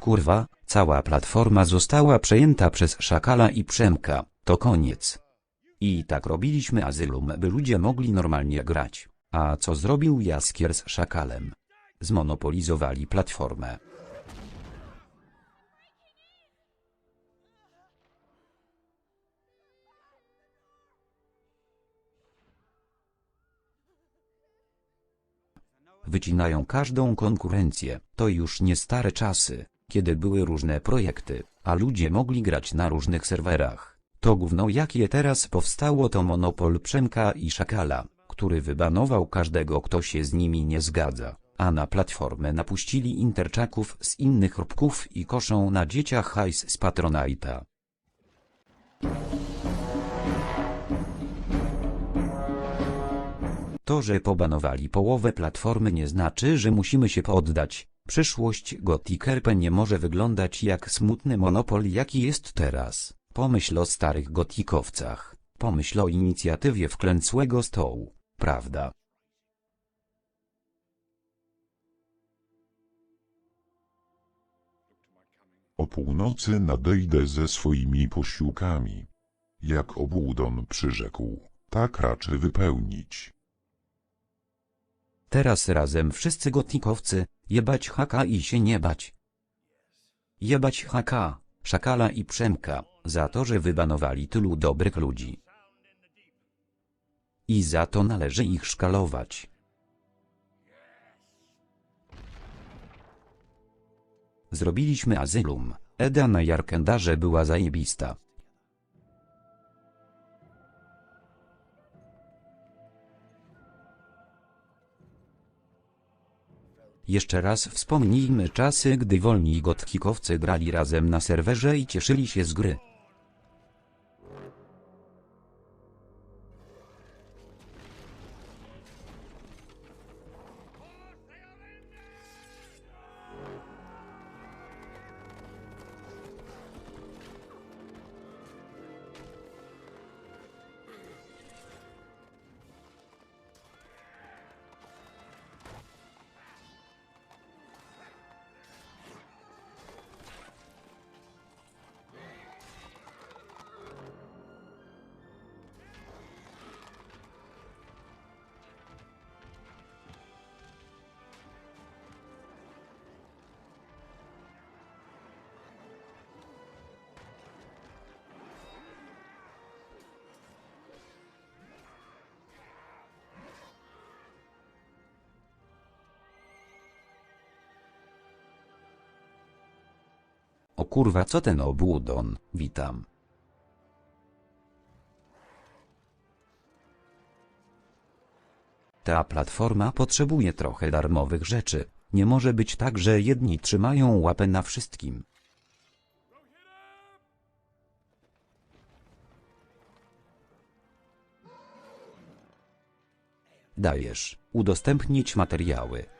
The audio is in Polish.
Kurwa, cała platforma została przejęta przez Szakala i Przemka, to koniec. I tak robiliśmy Azylum, by ludzie mogli normalnie grać. A co zrobił Jaskier z Szakalem? Zmonopolizowali platformę. Wycinają każdą konkurencję. To już nie stare czasy, kiedy były różne projekty, a ludzie mogli grać na różnych serwerach. To gówno jakie teraz powstało to monopol Przemka i Szakala, który wybanował każdego kto się z nimi nie zgadza, a na platformę napuścili interczaków z innych róbków i koszą na dzieciach hajs z Patronite'a. To, że pobanowali połowę platformy nie znaczy, że musimy się poddać. Przyszłość Gothic RP nie może wyglądać jak smutny monopol jaki jest teraz. Pomyśl o starych gotikowcach. Pomyśl o inicjatywie wklęcłego stołu, prawda? O północy nadejdę ze swoimi posiłkami. Jak obłudon przyrzekł, tak raczy wypełnić. Teraz razem wszyscy gotikowcy, jebać haka i się nie bać. Jebać haka, szakala i przemka, za to, że wybanowali tylu dobrych ludzi. I za to należy ich szkalować. Zrobiliśmy azylum, Eda na Jarkendarze była zajebista. Jeszcze raz wspomnijmy czasy, gdy wolni gotkikowcy grali razem na serwerze i cieszyli się z gry. O kurwa co ten obłudon, witam. Ta platforma potrzebuje trochę darmowych rzeczy. Nie może być tak, że jedni trzymają łapę na wszystkim. Dajesz, udostępnić materiały.